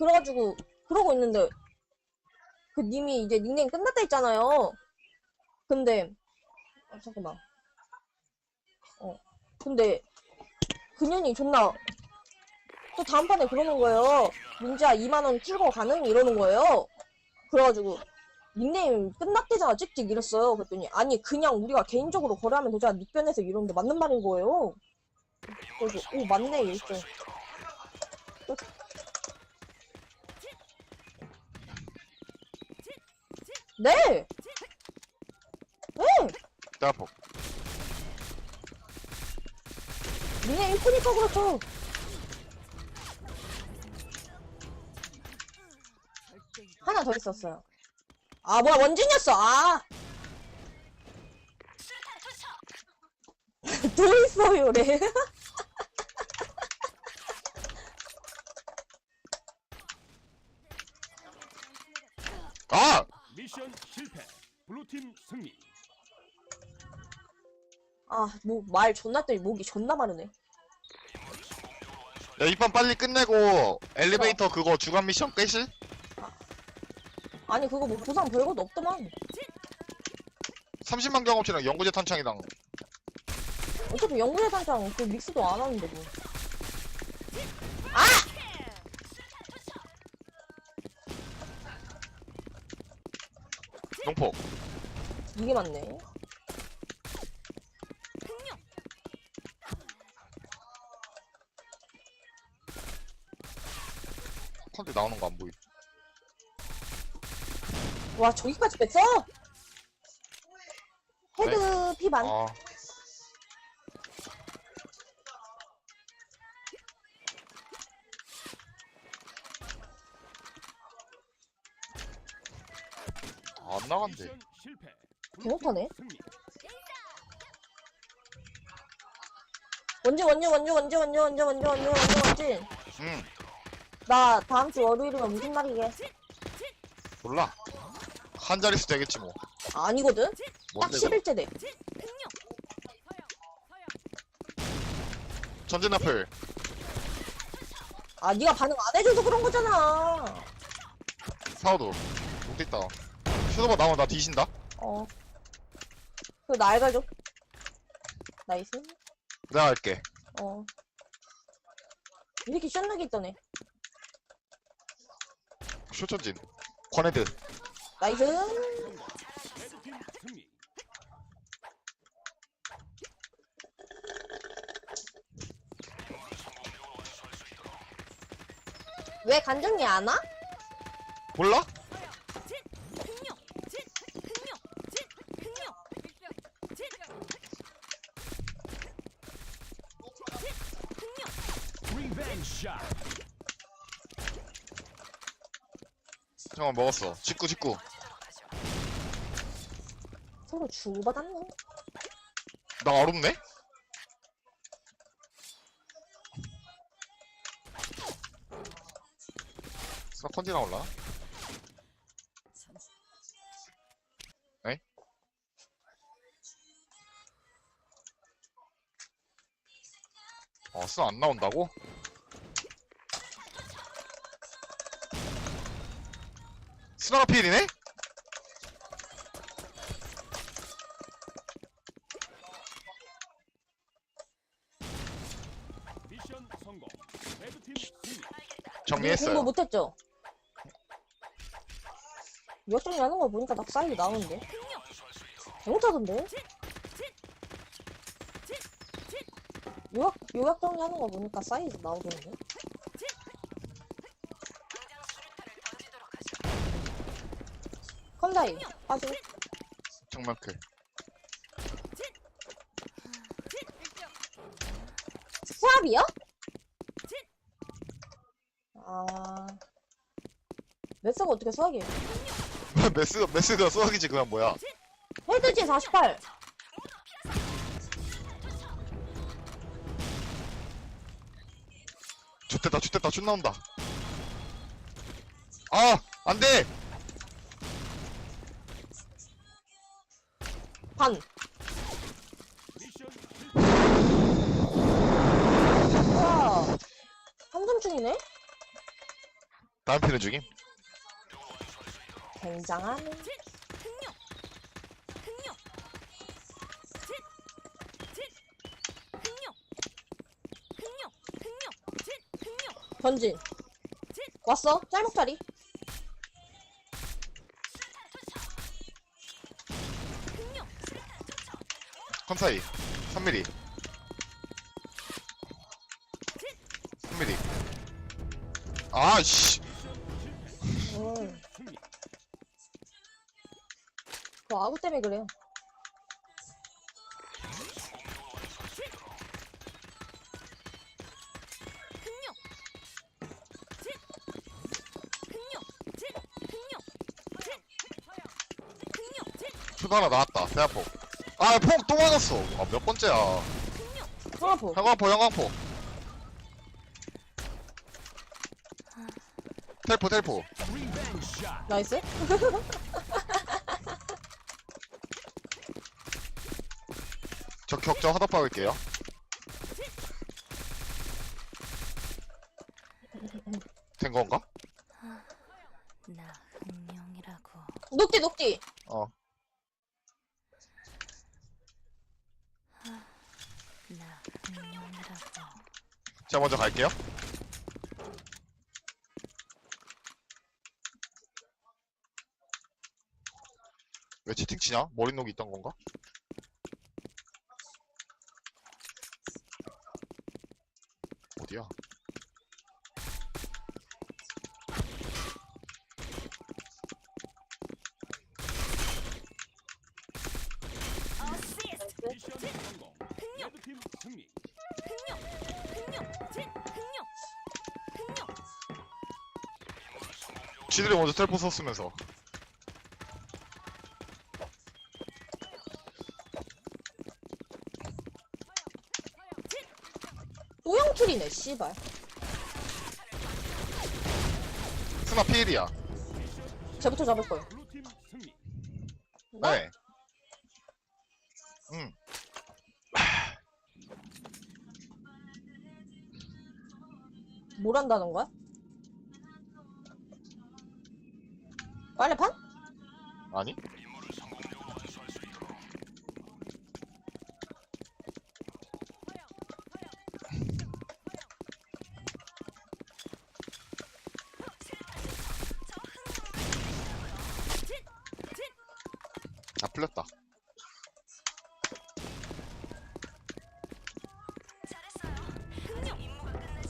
그래가지고 그러고 있는데 그 님이 이제 닉네임 끝났다 했잖아요. 근데 아, 잠깐만. 어 근데 그년이 존나 또 다음 판에 그러는 거예요. 민지야 2만 원 출고 가능 이러는 거예요. 그래가지고 닉네임 끝났대잖아 찍찍 이랬어요. 그랬더니 아니 그냥 우리가 개인적으로 거래하면 되잖아 닉변에서 이러는데 맞는 말인 거예요. 그래서 오 맞네 이랬죠. 네. 네. 대아폭 닉네임 이쁘니까 그렇죠. 하나 더 있었어요. 아 뭐야 원진이었어. 아. 또 있어요래. 아! 미션 실패. 블루팀 승리. 아 뭐 말 존나 뜨니 목이 존나 마르네. 야 이판 빨리 끝내고 엘리베이터 그거 주간 미션 깨실? 아니 그거 뭐 보상 별것도 없더만. 30만 경험치랑 연구제 탄창이랑 어차피 영구의 단장 그 믹스도 안 하는데 뭐. 농폭 이게 맞네. 컨대 나오는 거 안 보이 와 저기까지 뺐어? 헤드 피반. 아 아, 안 나간대 미션 실패. 개못하네. 원지 원지 원지 원지 원지 원지 원지 원지 원지 원지. 응나 다음 주 월요일이면 무슨 날이게? 몰라 한 자릿수 되겠지 뭐 아니거든? 딱 뭔데 10일째 돼. 전진 앞을 아 네가 반응 안 해줘서 그런 거잖아. 사우도 못돼 있다 슈도바 나오면 나 뒤진다 어. 그거 나 알가줘. 나이스. 내가 할게 어. 이렇게 션나게 있더네. 쇼천진 권헤드 나이스. 왜 간정이 안 와? 몰라? 리벤지 샷. 잠깐 먹었어 직구 직구 서로 주고받았네. 나 어렵네? 나 컨디 나올라? 에이? 어, 쓰안 나온다고? 스나가 필이네? 미션 성공. 레드팀 승리. 정리했어요. 공부 못했죠? 몇 정리 하는 거 보니까 딱 사이즈 나오는데. 잘못하던데? 요약, 요약 정리하는 거 보니까 사이즈 나오던데? 컴다이, 빠져. 정말 클. 수압이요? 아. 메스가 어떻게 수학이에요? 메스, 메스가 수학이지, 그건 뭐야. 헤드지 48. 좋됐다, 좋됐다, 슛 나온다. 아! 안 돼! 반. 와. 한점중이네? 다음 피는 죽임? 굉장하네. 전진. 왔어? 짤목다리. 컨사이. 3mm 3mm 아씨. 그 아구 때문에 그래요. 슛 하나 나왔다. 대야폭 아 폭 또 맞았어 아 몇 번째야 하나포. 형광포 형광포 텔포 텔포. 나이스. 저 격정 하다 박을게요 된 건가? 나 흥룡이라고 녹디, 녹디. 어 나 흥룡이라고 제가 먼저 갈게요 왜 채팅 치냐? 머리 녹이 있던 건가? 어디야? 지들이 먼저 텔포 썼으면서 오영툴이네, 씨발. 스나 피일이야 쟤부터 잡을 거야. 네. 응. 뭘 한다는 거야? 빨래판? 아니? 아 풀렸다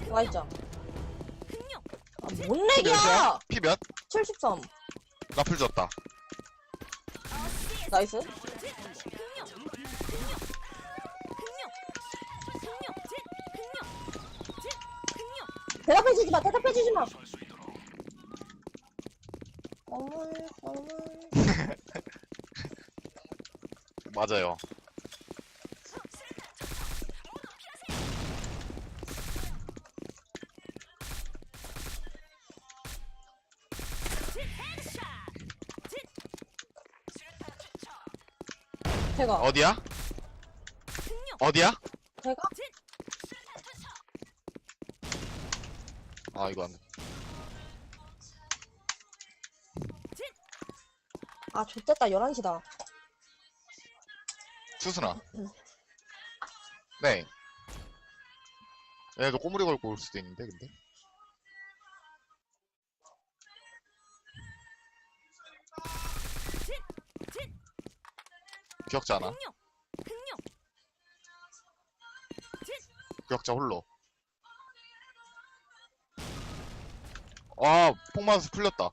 와있자. 아, 뭔 얘기야! 피 몇? 73. 나풀 줬다 나이스. 대답해 주지 마, 대답해 주지 마! 어물, 어물. 맞아요 제가, 어디야? 어디야? 제가? 아 이거 안 돼 아, 좋됐다, 11시다. 수순아 응. 네 얘도 꼬물이 걸고 올 수도 있는데 근데 기억자 하나. 기억자 홀로. 아 폭맞아서 풀렸다.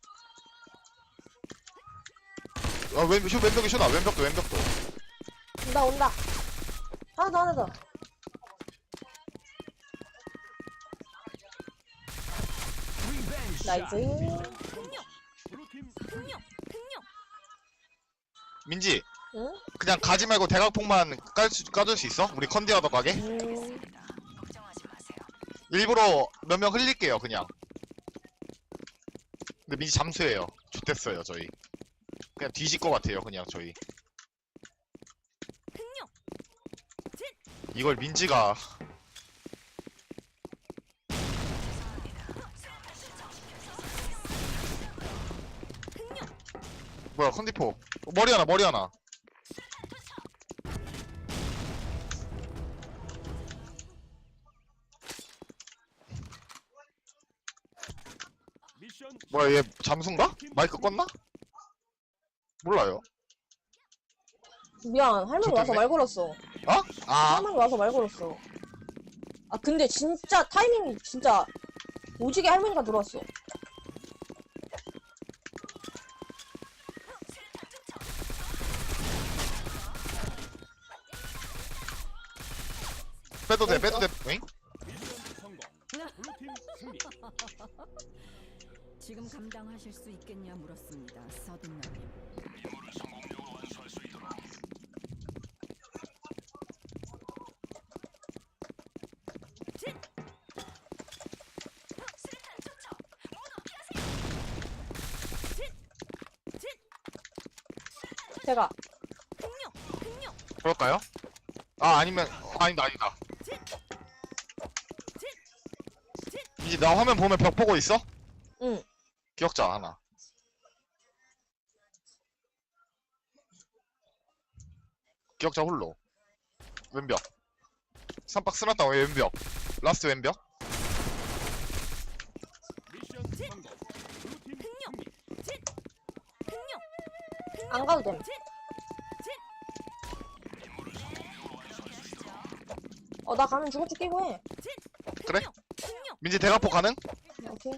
아 왼, 쇼, 왼벽에 쇼다 왼벽도 왼벽도. 온다, 온다. 하나 더, 하나 더. 나이스. 민지 어? 그냥 가지 말고 대각폭만 깔 수, 까줄 수 있어? 우리 컨디하다 가게? 일부러 몇 명 흘릴게요 그냥 근데 미지 잠수해요 좋댔어요 저희 그냥 뒤질 것 같아요 그냥 저희 이걸 민지가 뭐야 컨디포 어, 머리 하나 머리 하나 뭐야 얘 잠수인가? 마이크 껐나? 몰라요 미안 할머니 와서. 말 걸었어 어? 아 할머니 와서 말 걸었어 아 근데 진짜 타이밍이 진짜 오지게 할머니가 들어왔어 빼도 돼 빼도 돼 응? 미션 성공. 블루팀 승리. 지금 감당하실 수 있겠냐 물었습니다. 서든나님. 제가 그럴까요? 아 아니면 어, 아니다 아니다 이제 나 화면 보면 벽 보고 있어? 응 기억자 하나 기억자 홀로 왼벽 삼박 스나다 왼벽 라스트 왼벽. 안 가도 돼. 어, 나 가면 주먹주 끼고 해. 그래? 민지 대가포 가능? 오케이.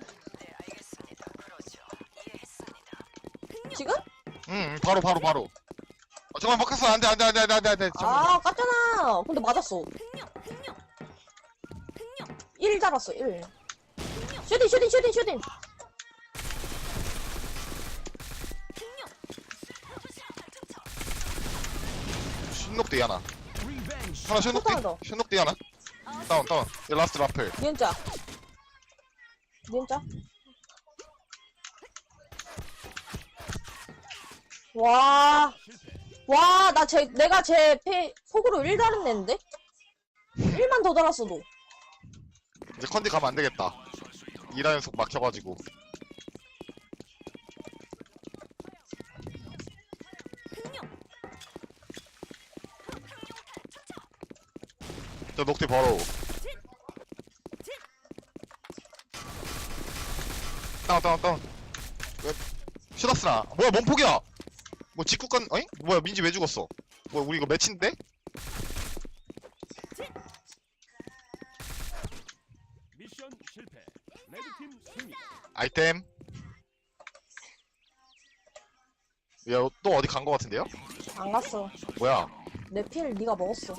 지금? 응, 응 바로 바로 바로 어, 잠깐만 바꿨어 안 돼 안 돼 안 돼 안 돼 안 돼 안 돼 잠깐만 아, 깠잖아. 근데 맞았어. 1 잡았어, 1. 슈팅, 슈팅, 슈팅, 슈팅. 신녹대 하나. 하나 신녹대 하나 더. 신녹대 하나 다운 다운 얘 라스트 라플 니은자. 니은자. 와. 와, 나 제, 내가 제 패, 속으로 1 다른 냈는데? 1만 더 달았어도. 이제 컨디 가면 안 되겠다. 2라 연속 막혀가지고. 저 녹대 바로. 다운 다운 왜? 슈다스나. 뭐야 뭔 폭이야 뭐 직구간 어이? 뭐야 민지 왜 죽었어 뭐야 우리 이거 매치인데? 미션 실패. 레드팀 승리. 아이템 야 또 어디 간 거 같은데요? 안 갔어. 뭐야 내 피를 네가 먹었어.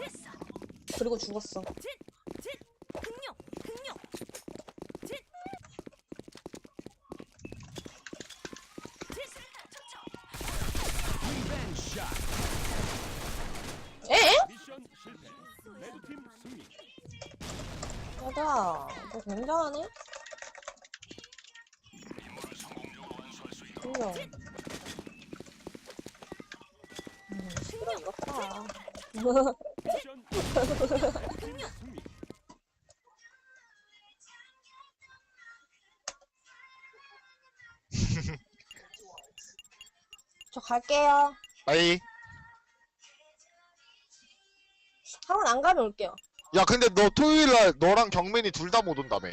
그리고 죽었어. 굉장하네? 인정. 음. 저 갈게요. 아이 학원 안 가면 올게요. 야 근데 너 토요일날 너랑 경민이 둘 다 못 온다며